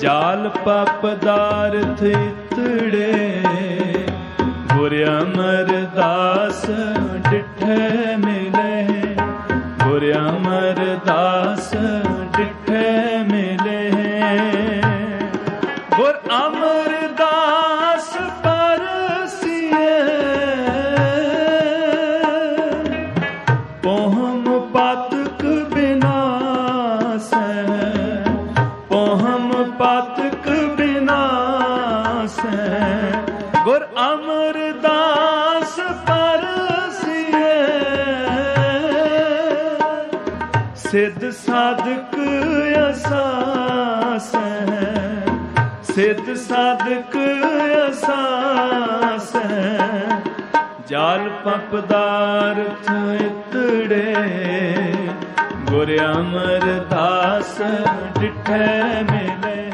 ਜਾਲ ਪਪਦਾਰਥ ਇਤੜੇ ਗੁਰ ਅਮਰਦਾਸ ਡਿਠੇ ਮਿਲੇ ਗੁਰ ਅਮਰਦਾਸ ਡਿਠੇ ਮਿਲੇ। ਗੁਰ ਅਮਰਦਾਸ ਪਰਸੀਏ ਪੋਹਮ ਪਾਤਕ ਪਾਤਕ ਬਿਨਾਸੈ ਗੁਰ ਅਮਰਦਾਸ ਪਰਸੀਏ ਸਿੱਧ ਸਾਧਕ ਅਸਾਸ ਸਿੱਧ ਸਾਧਕ ਅਸਾਸ ਹੈ ਜਾਲ ਪਪਦਾਰਥ ਇਤੜੇ ਗੁਰ ਅਮਰਦਾਸ ਡਿਠੈ ਮਿਲੇ।